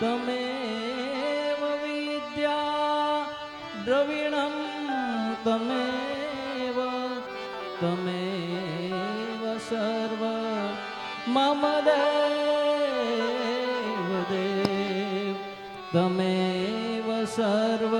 તમેવ વિદ્યા દ્રવિણમ તમેવ તમેવ સર્વ મમ દેવ દેવ તમેવ સર્વ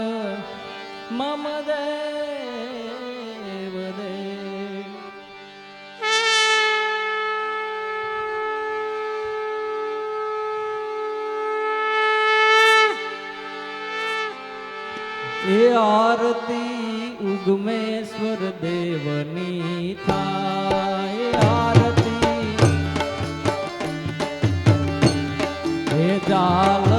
આરતી ઉગમેશ્વર દેવની થાય. આરતી. હે જાલ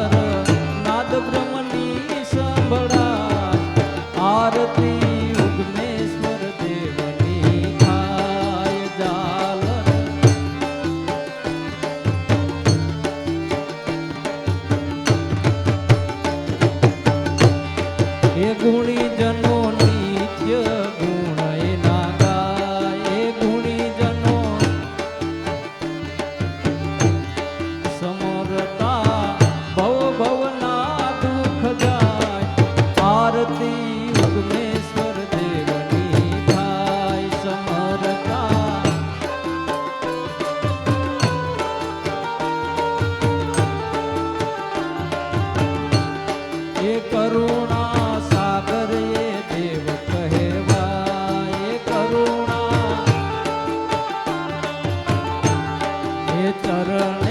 शरण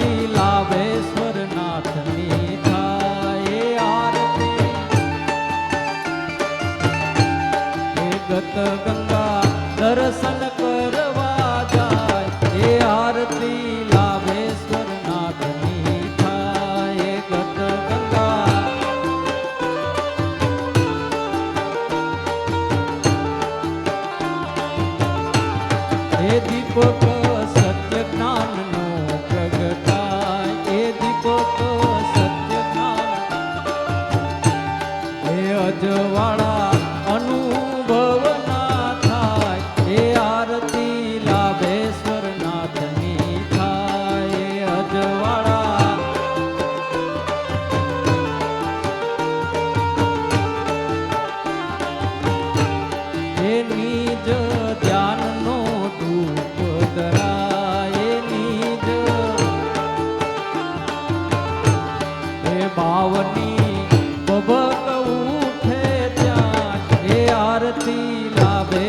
ध्वजवाड़ा आरती लाभे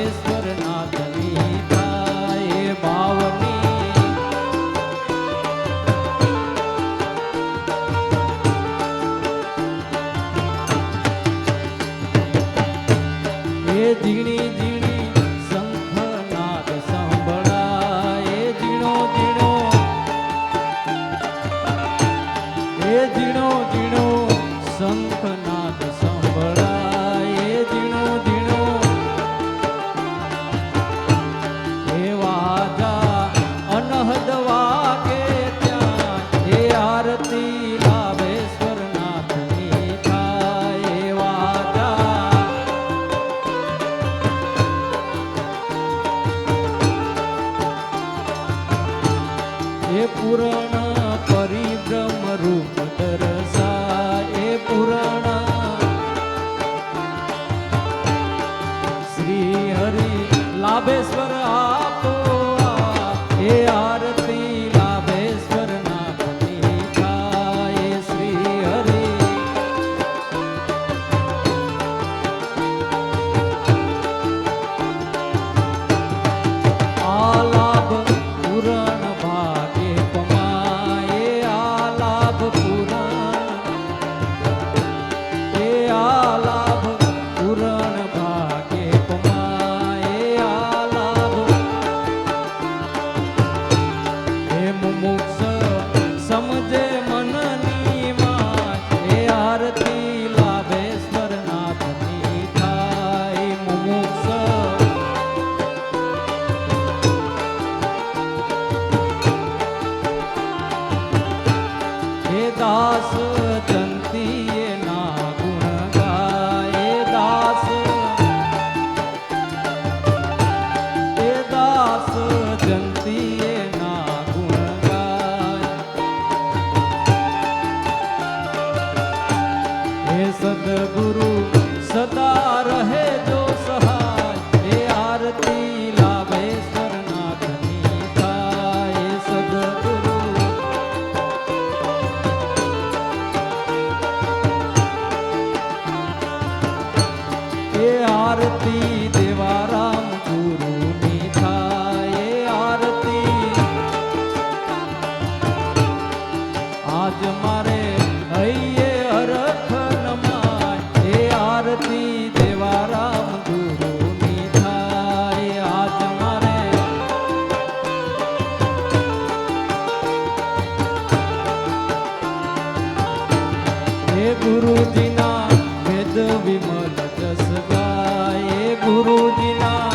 ગુરુજીના ભેદ વિમલ જસ ગાય ગુરુજીના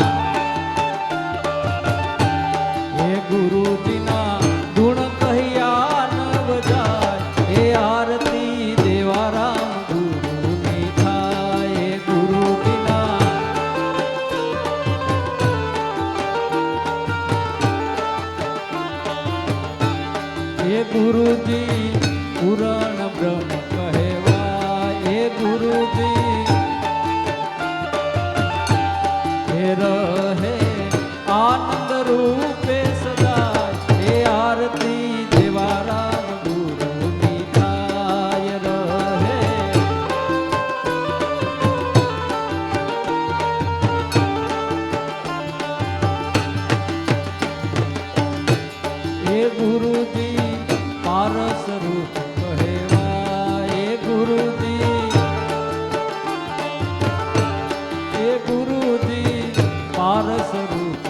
હે ગુરુજીના ગુણ કહ્યા નવ જાય હે આરતી દેવારામ ગુરુની થાય ગુરુજીના હે ગુરુજી પુરાણ બ્રહ્મ કહે ગુરુજી માર સ્વરૂપ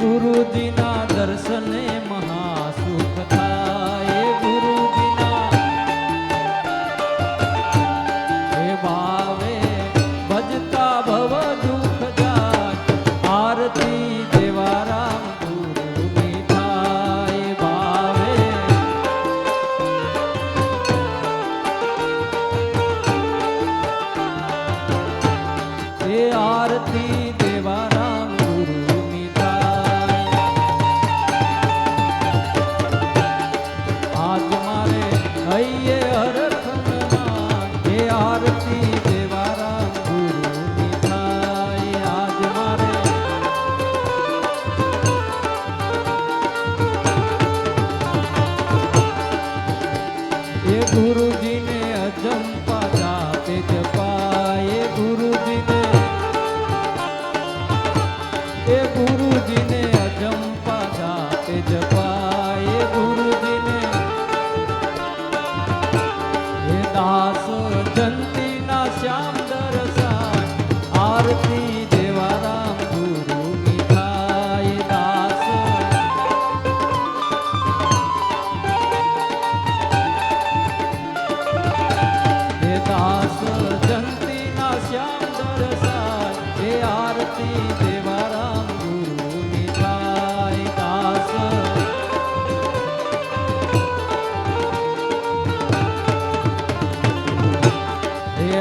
ગુરુજીના દર્શને મહા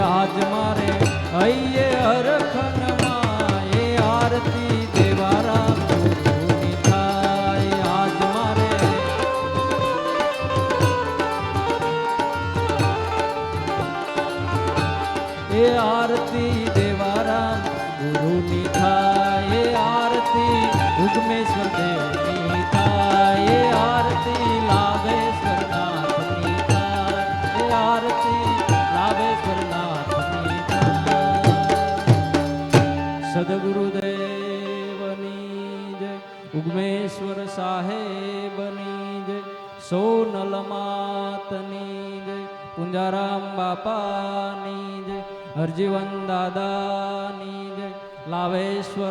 આજ મારે હૈયે સદગુરુદેવની જય ઉગમેશ્વર સાહેબની જય સોનલ માતની જય પુંજારામ બાપાની જય હરજીવન દાદાની જય લાવેશ્વરનાથની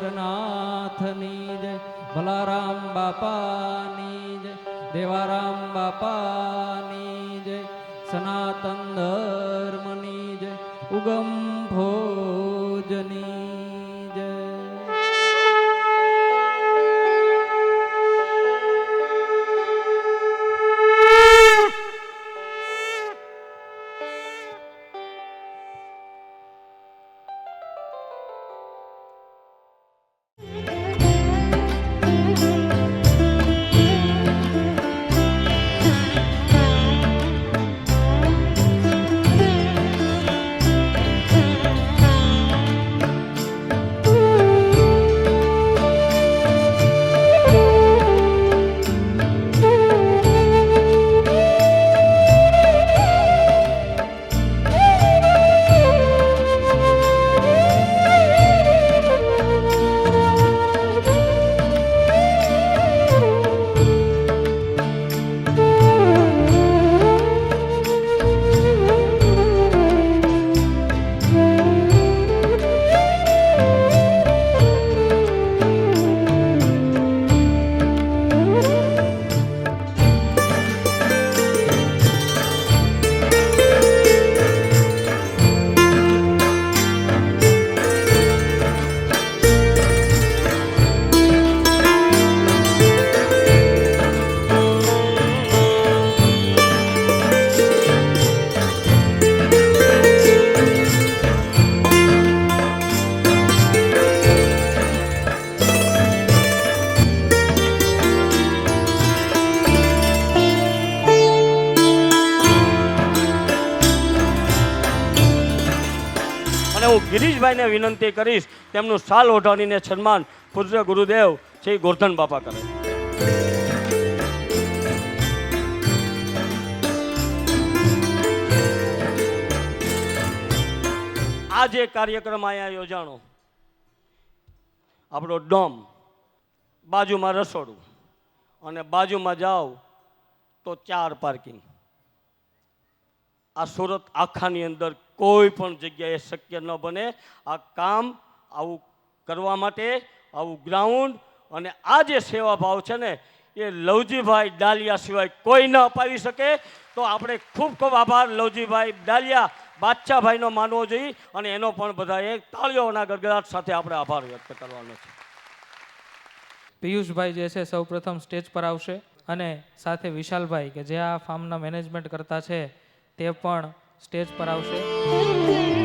જય ભલારામ બાપાની જય દેવારામ બાપાની જય સનાતન ધર્મની જય ઉગમ ભોજની ગિરીશભાઈને વિનંતી કરીશ, તેમનું સાલ ઓઢાણીને સન્માન પૂજ્ય ગુરુદેવ શ્રી ગોરધન બાપા કરે. આ જે કાર્યક્રમ અહીંયા યોજાણો. આપણો ડોમ બાજુમાં રસોડું અને બાજુમાં જાઓ તો ચાર પાર્કિંગ. આ સુરત આખાની અંદર કોઈ પણ જગ્યાએ શક્ય ન બને. આ કામ આવું કરવા માટે, આવું ગ્રાઉન્ડ અને આ જે સેવા ભાવ છે ને, એ લવજીભાઈ ડાલિયા સિવાય કોઈ ન અપાવી શકે. તો આપણે ખૂબ ખૂબ આભાર લવજીભાઈ ડાલિયા, બાદશાહભાઈનો માનવો જોઈએ અને એનો પણ બધાએ તાળીઓના ગડગડાટ સાથે આપણે આભાર વ્યક્ત કરવાનો છે. પિયુષભાઈ જે છે સૌપ્રથમ સ્ટેજ પર આવશે અને સાથે વિશાલભાઈ કે જે આ ફાર્મના મેનેજમેન્ટ કરતા છે તે પણ સ્ટેજ પર આવશે.